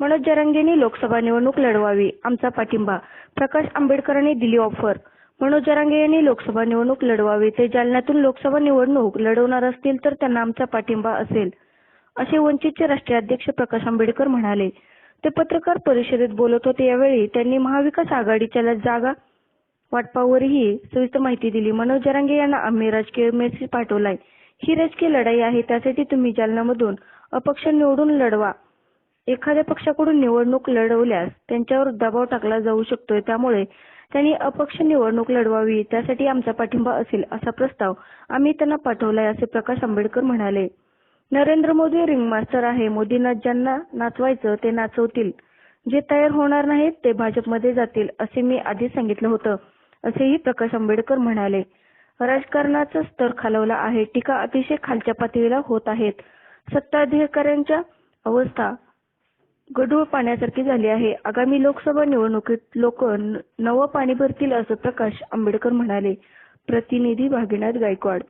मनोज जरांगेंनी लोकसभा निवडणूक लढवावी आमचा पाठिंबा. प्रकाश आंबेडकरांनी दिली ऑफर. मनोज जरांगे यांनी लोकसभा निवडणूक लढवावी ते जालन्यातून लोकसभा निवडणूक लढवणार असतील तर त्यांना आमचा पाठिंबा असेल. असे वंचितचे राष्ट्रीय अध्यक्ष प्रकाश आंबेडकर म्हणाले. ते पत्रकार परिषदेत बोलत होते यावेळी त्यांनी महाविकास आघाडीच्या जागा वाटपावरही सविस्तर माहिती दिली. मनोज जरांगे यांना आम्ही राजकीय मेसेज पाठवलाय. ही राजकीय लढाई आहे त्यासाठी तुम्ही जालन्यामधून अपक्ष निवडून लढवा. एखाद्या पक्षाकडून निवडणूक लढवल्यास त्यांच्यावर दबाव टाकला जाऊ शकतोय. त्यामुळे त्यांनी अपक्ष निवडणूक लढवावी त्यासाठी आमचा पाठिंबा असेल असा प्रस्ताव आम्ही त्यांना पाठवलाय असे प्रकाश आंबेडकर म्हणाले. नरेंद्र मोदी रिंगमास्टर आहे. मोदींना ज्यांना नाचवायचं ते नाचवतील. जे तयार होणार नाहीत ते भाजपमध्ये जातील असे मी आधीच सांगितलं होतं असेही प्रकाश आंबेडकर म्हणाले. राजकारणाचा स्तर खालवला आहे. टीका अतिशय खालच्या पातळीला होत आहेत. सत्ताधिकाऱ्यांच्या अवस्था गढूळ पाण्यासारखी झाली आहे. आगामी लोकसभा निवडणुकीत लोक नवं पाणी भरतील असं प्रकाश आंबेडकर म्हणाले. प्रतिनिधी भागीनाथ गायकवाड